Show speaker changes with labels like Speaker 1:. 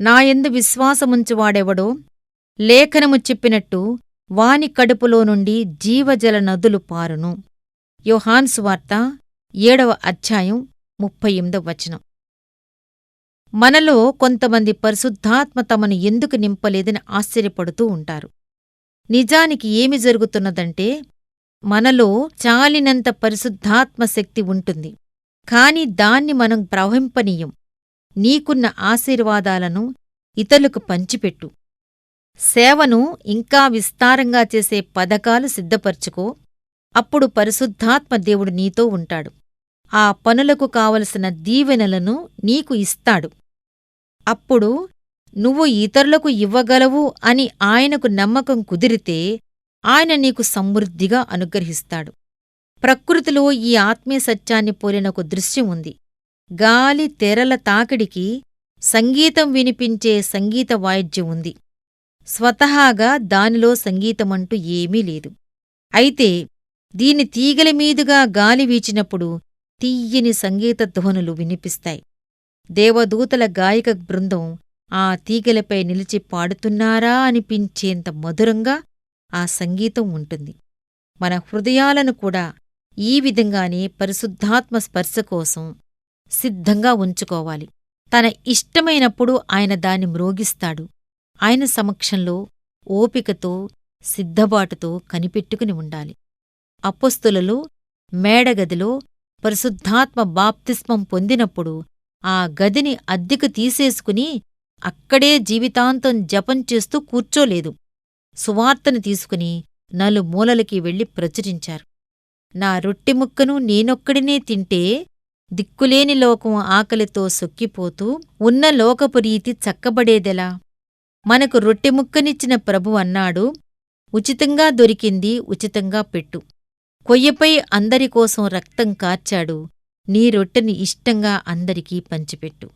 Speaker 1: నాయందు విశ్వాసముంచువాడెవడో లేఖనము చెప్పినట్టు వాని కడుపులో నుండి జీవజల నదులు పారును. యోహాన్సు వార్త ఏడవ అధ్యాయం ముప్పై ఎనిమిదవ వచనం. మనలో కొంతమంది పరిశుద్ధాత్మ తమను ఎందుకు నింపలేదని ఆశ్చర్యపడుతూ ఉంటారు. నిజానికి ఏమి జరుగుతున్నదంటే మనలో చాలినంత పరిశుద్ధాత్మ శక్తి ఉంటుంది. కాని దాన్ని మనం ప్రవహింపనీయం నీకున్న ఆశీర్వాదాలను ఇతరులకు పంచిపెట్టు. సేవను ఇంకా విస్తారంగా చేసే పథకాలు సిద్ధపరచుకో. అప్పుడు పరిశుద్ధాత్మ దేవుడు నీతో ఉంటాడు. ఆ పనులకు కావలసిన దీవెనలను నీకు ఇస్తాడు. అప్పుడు నువ్వు ఇతరులకు ఇవ్వగలవు అని ఆయనకు నమ్మకం కుదిరితే ఆయన నీకు సమృద్ధిగా అనుగ్రహిస్తాడు. ప్రకృతిలో ఈ ఆత్మీయ సత్యాన్ని పోలిన ఒక దృశ్యం ఉంది. గాలి తెరల తాకిడికి సంగీతం వినిపించే సంగీత వాయిద్యం ఉంది. స్వతహాగా దానిలో సంగీతమంటూ ఏమీ లేదు. అయితే దీని తీగలమీదుగా గాలి వీచినప్పుడు తీయ్యని సంగీత ధ్వనులు వినిపిస్తాయి. దేవదూతల గాయక బృందం ఆ తీగలపై నిలిచి పాడుతున్నారా అనిపించేంత మధురంగా ఆ సంగీతం ఉంటుంది. మన హృదయాలను కూడా ఈ విధంగానే పరిశుద్ధాత్మ స్పర్శ కోసం సిద్ధంగా ఉంచుకోవాలి. తన ఇష్టమైనప్పుడు ఆయన దాన్ని మ్రోగిస్తాడు. ఆయన సమక్షంలో ఓపికతో సిద్ధబాటుతో కనిపెట్టుకుని ఉండాలి. అపొస్తులలో మేడగదిలో పరిశుద్ధాత్మ బాప్తిస్మం పొందినప్పుడు ఆ గదిని అద్దెకు తీసేసుకుని అక్కడే జీవితాంతం జపం చేస్తూ కూర్చోలేదు. సువార్తను తీసుకుని నలుమూలలకి వెళ్ళి ప్రచురించారు. నా రొట్టెముక్కను నేనొక్కడినే తింటే దిక్కులేని లోకం ఆకలితో సొక్కిపోతూ ఉన్న లోకపు రీతి చక్కబడేదెలా? మనకు రొట్టెముక్కనిచ్చిన ప్రభు అన్నాడు ఉచితంగా దొరికింది ఉచితంగా పెట్టు. కొయ్యపై అందరికోసం రక్తం కార్చాడు. నీ రొట్టెని ఇష్టంగా అందరికీ పంచిపెట్టు.